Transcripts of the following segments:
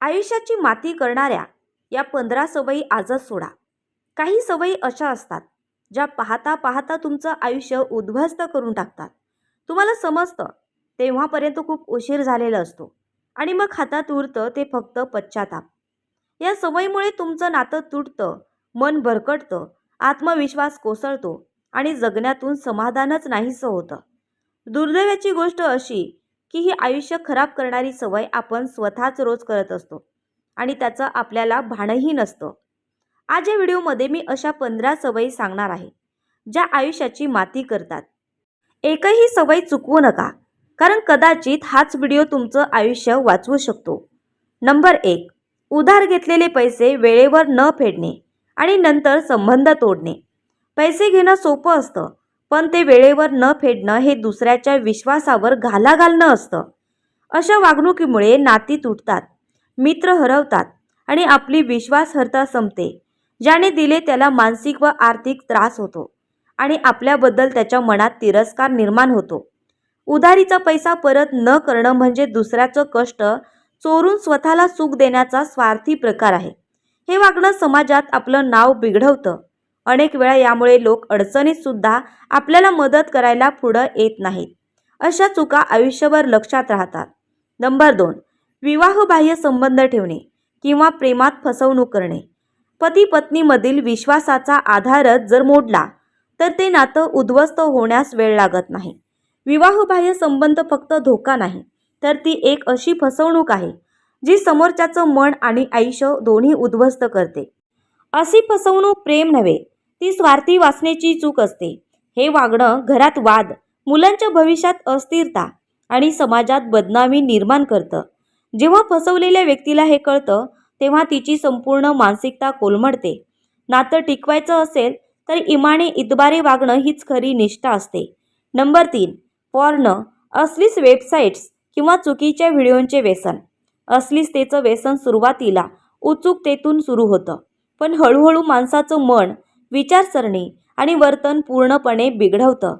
आयुष्याची माती करणाऱ्या या पंधरा सवयी आजच सोडा. काही सवयी अशा असतात ज्या पाहता पाहता तुमचं आयुष्य उद्ध्वस्त करून टाकतात. तुम्हाला समजतं तेव्हापर्यंत खूप उशीर झालेला असतो आणि मग हातात उरतं ते फक्त पश्चाताप. या सवयीमुळे तुमचं नातं तुटतं मन भरकटतं आत्मविश्वास कोसळतो आणि जगण्यातून समाधानच नाहीसं होतं. दुर्दैवाची गोष्ट अशी की ही आयुष्य खराब करणारी सवय आपण स्वतःच रोज करत असतो आणि त्याचं आपल्याला भानही नसतं. आज या व्हिडिओमध्ये मी अशा पंधरा सवयी सांगणार आहे ज्या आयुष्याची माती करतात. एकही सवय चुकवू नका कारण कदाचित हाच व्हिडिओ तुमचं आयुष्य वाचवू शकतो. नंबर एक उधार घेतलेले पैसे वेळेवर न फेडणे आणि नंतर संबंध तोडणे. पैसे घेणं सोपं असतं पण ते वेळेवर न फेडणं हे दुसऱ्याच्या विश्वासावर घाला घालणं असतं. अशा वागणुकीमुळे नाती तुटतात मित्र हरवतात आणि आपली विश्वासहर्ता संपते ज्याने दिले त्याला मानसिक व आर्थिक त्रास होतो आणि आपल्याबद्दल त्याच्या मनात तिरस्कार निर्माण होतो. उधारीचा पैसा परत न करणं म्हणजे दुसऱ्याचं कष्ट चोरून स्वतःला सुख देण्याचा स्वार्थी प्रकार आहे. हे वागणं समाजात आपलं नाव बिघडवतं. अनेक वेळा यामुळे लोक अडचणीत सुद्धा आपल्याला मदत करायला पुढं येत नाहीत. अशा चुका आयुष्यभर लक्षात राहतात. नंबर दोन विवाहबाह्य संबंध ठेवणे किंवा प्रेमात फसवणूक करणे. पती पत्नीमधील विश्वासाचा आधारच जर मोडला तर ते नातं उद्ध्वस्त होण्यास वेळ लागत नाही. विवाहबाह्य संबंध फक्त धोका नाही तर ती एक अशी फसवणूक आहे जी समोरच्याचं मन आणि आयुष्य दोन्ही उद्ध्वस्त करते. अशी फसवणूक प्रेम नव्हे ती स्वार्थी वाचण्याची चूक असते. हे वागणं घरात वाद मुलांच्या भविष्यात अस्थिरता आणि समाजात बदनामी निर्माण करतं. जेव्हा फसवलेल्या व्यक्तीला हे कळतं तेव्हा तिची संपूर्ण मानसिकता कोलमडते. नातं टिकवायचं असेल तर इमाने इतबारे वागणं हीच खरी निष्ठा असते. नंबर तीन पॉर्न असलीच वेबसाईट्स किंवा चुकीच्या व्हिडिओंचे व्यसन. अस्लिस्तेचं व्यसन सुरुवातीला उत्सुकतेतून सुरू होतं. पण हळूहळू माणसाचं मन विचारसरणी आणि वर्तन पूर्णपणे बिघडवतं.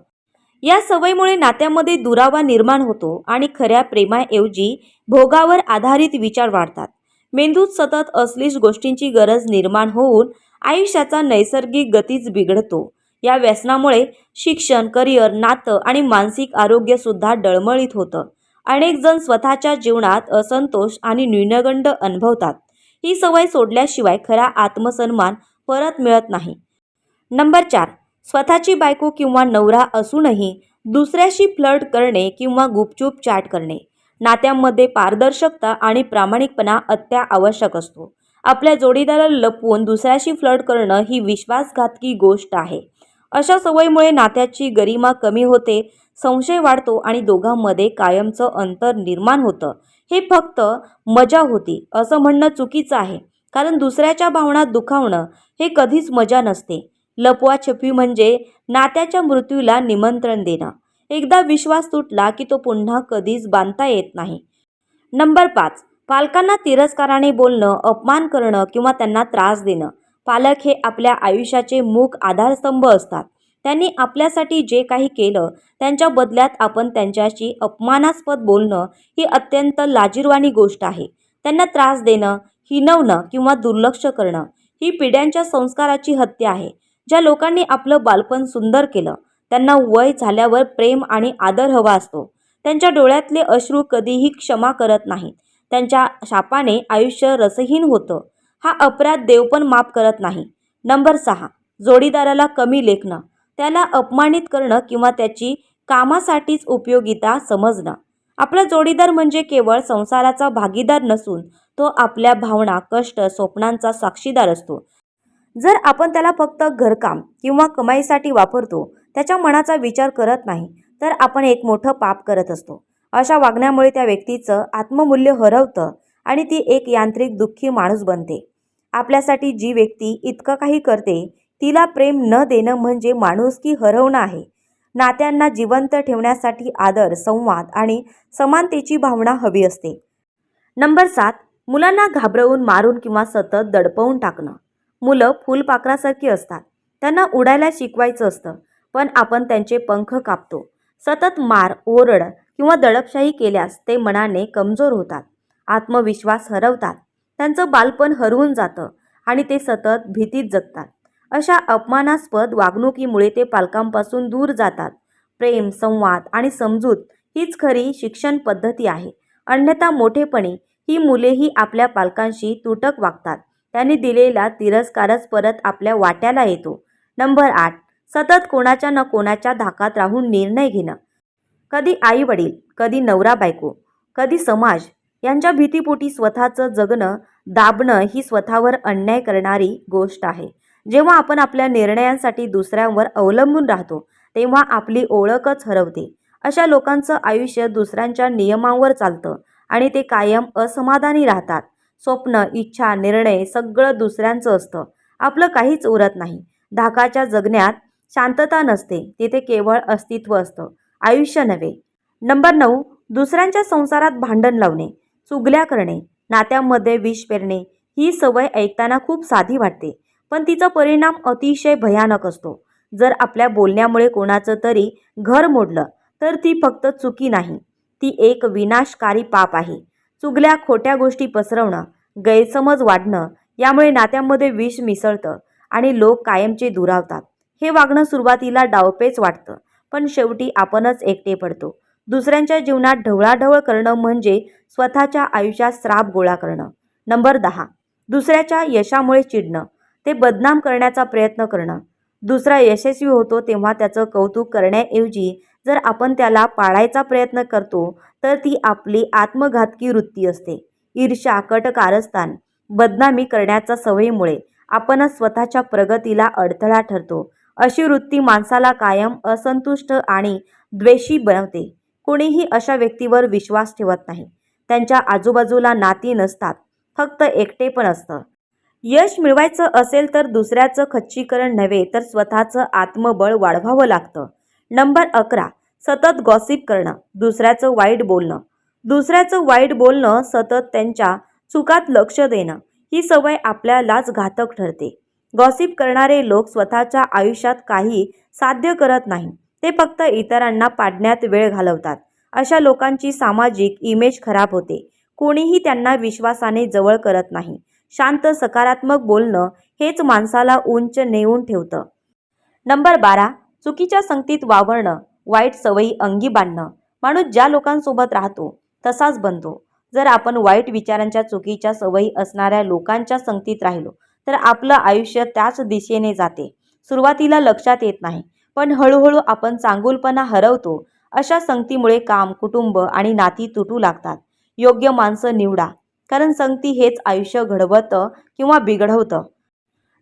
या सवयीमुळे नात्यामध्ये दुरावा निर्माण होतो आणि खऱ्या प्रेमाऐवजी भोगावर आधारित विचार वाढतात. मेंदूत सतत असलीच गोष्टींची गरज निर्माण होऊन आयुष्याचा नैसर्गिक गतीच बिघडतो. या व्यसनामुळे शिक्षण करिअर नातं आणि मानसिक आरोग्यसुद्धा डळमळीत होतं. अनेक जण स्वतःच्या जीवनात असंतोष आणि न्यूनगंड अनुभवतात. ही सवय सोडल्याशिवाय खरा आत्मसन्मान परत मिळत नाही. नंबर चार स्वतःची बायको किंवा नवरा असूनही दुसऱ्याशी फ्लर्ट करणे किंवा गुपचूप चॅट करणे. नात्यांमध्ये पारदर्शकता आणि प्रामाणिकपणा अत्यावश्यक असतो. आपल्या जोडीदाराला लपवून दुसऱ्याशी फ्लर्ट करणं ही विश्वासघातकी गोष्ट आहे. अशा सवयीमुळे नात्याची गरिमा कमी होते संशय वाढतो आणि दोघांमध्ये कायमचं अंतर निर्माण होतं. हे फक्त मजा होती असं म्हणणं चुकीचं आहे. कारण दुसऱ्याच्या भावना दुखावणं हे कधीच मजा नसते. लपवाछपी म्हणजे नात्याच्या मृत्यूला निमंत्रण देणं. एकदा विश्वास तुटला की तो पुन्हा कधीच बांधता येत नाही. नंबर पाच. पालकांना तिरस्काराने बोलणं अपमान करणं किंवा त्यांना त्रास देणं. पालक हे आपल्या आयुष्याचे मूक आधारस्तंभ असतात. त्यांनी आपल्यासाठी जे काही केलं त्यांच्या बदल्यात आपण त्यांच्याशी अपमानास्पद बोलणं ही अत्यंत लाजीरवाणी गोष्ट आहे. त्यांना त्रास देणं हिनवणं किंवा दुर्लक्ष करणं ही पिढ्यांच्या संस्काराची हत्या आहे. ज्या लोकांनी आपलं बालपण सुंदर केलं त्यांना वय झाल्यावर प्रेम आणि आदर हवा असतो. त्यांच्या डोळ्यातले अश्रू कधीही क्षमा करत नाहीत. त्यांच्या शापाने आयुष्य रसहीन होतं. हा अपराध देव पण माफ करत नाही. नंबर सहा. जोडीदाराला कमी लेखणं. त्याला अपमानित करणं किंवा त्याची कामासाठीच उपयोगिता समजणं. आपला जोडीदार म्हणजे केवळ संसाराचा भागीदार नसून तो आपल्या भावना कष्ट स्वप्नांचा साक्षीदार असतो. जर आपण त्याला फक्त घरकाम किंवा कमाईसाठी वापरतो त्याच्या मनाचा विचार करत नाही तर आपण एक मोठं पाप करत असतो. अशा वागण्यामुळे त्या व्यक्तीचं आत्ममूल्य हरवतं आणि ती एक यांत्रिक दुःखी माणूस बनते. आपल्यासाठी जी व्यक्ती इतकं काही करते तिला प्रेम न देणं म्हणजे माणुसकी हरवणं आहे. नात्यांना जिवंत ठेवण्यासाठी आदर संवाद आणि समानतेची भावना हवी असते. नंबर सात मुलांना घाबरवून मारून किंवा सतत दडपवून टाकणं. मुलं फुलपाखरासारखी असतात. त्यांना उडायला शिकवायचं असतं पण आपण त्यांचे पंख कापतो. सतत मार ओरड किंवा दडपशाही केल्यास ते मनाने कमजोर होतात आत्मविश्वास हरवतात त्यांचं बालपण हरवून जातं आणि ते सतत भीतीत जगतात. अशा अपमानास्पद वागणुकीमुळे ते पालकांपासून दूर जातात. प्रेम संवाद आणि समजूत हीच खरी शिक्षण पद्धती आहे. अन्यथा मोठेपणी ही मुलेही आपल्या पालकांशी तुटक वागतात. त्यांनी दिलेला तिरस्कारच परत आपल्या वाट्याला येतो. नंबर आठ. सतत कोणाच्या न कोणाच्या धाकात राहून निर्णय घेणं. कधी आई वडील कधी नवरा बायको कधी समाज यांच्या भीतीपोटी स्वतःचं जगणं दाबणं ही स्वतःवर अन्याय करणारी गोष्ट आहे. जेव्हा आपण आपल्या निर्णयांसाठी दुसऱ्यांवर अवलंबून राहतो तेव्हा आपली ओळखच हरवते. अशा लोकांचं आयुष्य दुसऱ्यांच्या नियमांवर चालतं आणि ते कायम असमाधानी राहतात. स्वप्न इच्छा निर्णय सगळं दुसऱ्यांचं असतं. आपलं काहीच उरत नाही. धाकाच्या जगण्यात शांतता नसते. तिथे केवळ अस्तित्व असतं. आयुष्य नव्हे. नंबर नऊ दुसऱ्यांच्या संसारात भांडण लावणे चुगल्या करणे नात्यांमध्ये विष पेरणे ही सवय ऐकताना खूप साधी वाटते. पण तिचा परिणाम अतिशय भयानक असतो. जर आपल्या बोलण्यामुळे कोणाचं तरी घर मोडलं तर ती फक्त चुकी नाही. ती एक विनाशकारी पाप आहे. चुगल्या खोट्या गोष्टी पसरवणं गैरसमज वाढणं यामुळे नात्यांमध्ये विष मिसळतं आणि लोक कायमचे दुरावतात. हे वागणं सुरुवातीला डावपेच वाटतं पण शेवटी आपणच एकटे पडतो. दुसऱ्यांच्या जीवनात ढवळाढवळ करणं म्हणजे स्वतःच्या आयुष्यात श्राप गोळा करणं. नंबर दहा. दुसऱ्याच्या यशामुळे चिडणं. ते बदनाम करण्याचा प्रयत्न करणं. दुसरा यशस्वी होतो तेव्हा त्याचं कौतुक करण्याऐवजी जर आपण त्याला पाळायचा प्रयत्न करतो तर ती आपली आत्मघातकी वृत्ती असते. ईर्ष्या कट कारस्थान बदनामी करण्याच्या सवयीमुळे आपणच स्वतःच्या प्रगतीला अडथळा ठरतो. अशी वृत्ती माणसाला कायम असंतुष्ट आणि द्वेषी बनवते. कोणीही अशा व्यक्तीवर विश्वास ठेवत नाही. त्यांच्या आजूबाजूला नाती नसतात. फक्त एकटेपण असतं. यश मिळवायचं असेल तर दुसऱ्याचं खच्चीकरण नव्हे तर स्वतःचं आत्मबळ वाढवावं लागतं. नंबर अकरा. सतत गॉसिप करणं दुसऱ्याचं वाईट बोलणं. दुसऱ्याचं वाईट बोलणं सतत त्यांच्या चुकात लक्ष देणं ही सवय आपल्यालाच घातक ठरते. गॉसिप करणारे लोक स्वतःच्या आयुष्यात काही साध्य करत नाही ते फक्त इतरांना पाडण्यात वेळ घालवतात. अशा लोकांची सामाजिक इमेज खराब होते. कोणीही त्यांना विश्वासाने जवळ करत नाही. शांत सकारात्मक बोलणं हेच माणसाला उंच नेऊन ठेवतं. नंबर बारा. चुकीच्या संगतीत वावरणं. वाईट सवयी अंगी बांधणं. माणूस ज्या लोकांसोबत राहतो तसाच बनतो. जर आपण वाईट विचारांच्या चुकीच्या सवयी असणाऱ्या लोकांच्या संगतीत राहिलो तर आपलं आयुष्य त्याच दिशेने जाते. सुरुवातीला लक्षात येत नाही पण हळूहळू आपण चांगुलपणा हरवतो अशा संगतीमुळे काम कुटुंब आणि नाती तुटू लागतात. योग्य माणसं निवडा कारण संगती हेच आयुष्य घडवतं किंवा बिघडवतं.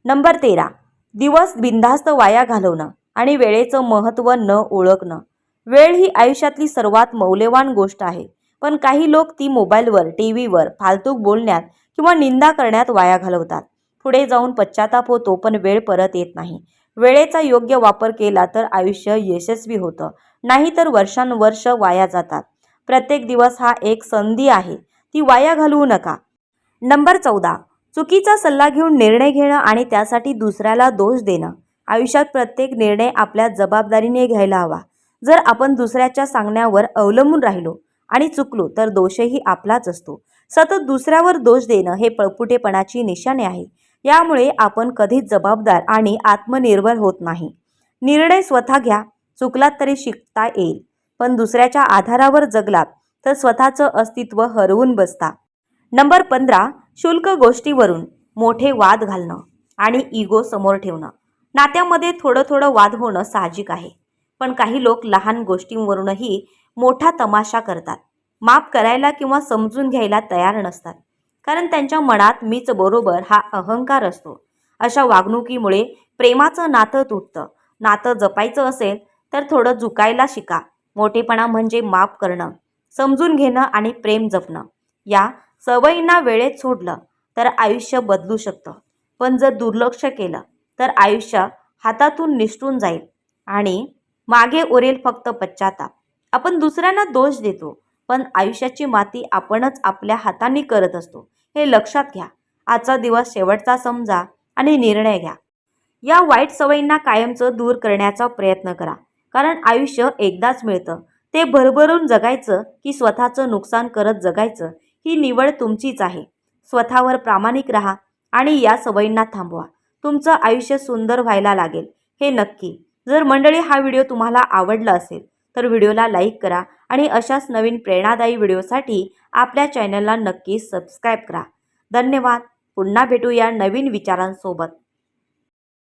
नंबर तेरा. दिवस बिनधास्त वाया घालवणं. आणि वेळेचं महत्त्व न ओळखणं. वेळ ही आयुष्यातली सर्वात मौल्यवान गोष्ट आहे. पण काही लोक ती मोबाईलवर टी व्हीवर फालतूक बोलण्यात किंवा निंदा करण्यात वाया घालवतात. पुढे जाऊन पश्चाताप होतो पण वेळ परत येत नाही. वेळेचा योग्य वापर केला तर आयुष्य यशस्वी होतं. नाहीतर वर्षानुवर्ष वाया जातात. प्रत्येक दिवस हा एक संधी आहे. ती वाया घालवू नका. नंबर चौदा. चुकीचा सल्ला घेऊन निर्णय घेणं आणि त्यासाठी दुसऱ्याला दोष देणं. आयुष्यात प्रत्येक निर्णय आपल्या जबाबदारीने घ्यायला हवा. जर आपण दुसऱ्याच्या सांगण्यावर अवलंबून राहिलो आणि चुकलो तर दोषही आपलाच असतो. सतत दुसऱ्यावर दोष देणं हे पळपुटेपणाची निशाणे आहे. यामुळे आपण कधीच जबाबदार आणि आत्मनिर्भर होत नाही. निर्णय स्वतः घ्या चुकलात तरी शिकता येईल. पण दुसऱ्याच्या आधारावर जगलात तर स्वतःचं अस्तित्व हरवून बसता. नंबर पंधरा शुल्क गोष्टीवरून मोठे वाद घालणं आणि इगो समोर ठेवणं. नात्यामध्ये थोडं थोडं वाद होणं साहजिक आहे. पण काही लोक लहान गोष्टींवरूनही मोठा तमाशा करतात. माफ करायला किंवा समजून घ्यायला तयार नसतात. कारण त्यांच्या मनात मीच बरोबर हा अहंकार असतो. अशा वागणुकीमुळे प्रेमाचं नातं तुटतं. नातं जपायचं असेल तर थोडं झुकायला शिका. मोठेपणा म्हणजे माफ करणं समजून घेणं आणि प्रेम जपणं. या सवयींना वेळेत सोडलं तर आयुष्य बदलू शकतं. पण जर दुर्लक्ष केलं तर आयुष्य हातातून निसटून जाईल आणि मागे उरेल फक्त पश्चाताप. आपण दुसऱ्यांना दोष देतो पण आयुष्याची माती आपणच आपल्या हाताने करत असतो. हे लक्षात घ्या. आजचा दिवस शेवटचा समजा आणि निर्णय घ्या. या वाईट सवयींना कायमचं दूर करण्याचा प्रयत्न करा. कारण आयुष्य एकदाच मिळतं. ते भरभरून जगायचं की स्वतःचं नुकसान करत जगायचं ही निवड तुमचीच आहे. स्वतःवर प्रामाणिक राहा आणि या सवयींना थांबवा. तुमचं आयुष्य सुंदर व्हायला लागेल. हे नक्की. जर मंडळी हा व्हिडिओ तुम्हाला आवडला असेल तर व्हिडिओला लाईक करा आणि अशाच नवीन प्रेरणादायी व्हिडिओसाठी आपल्या चॅनलला नक्की सबस्क्राईब करा. धन्यवाद. पुन्हा भेटूया नवीन विचारांसोबत.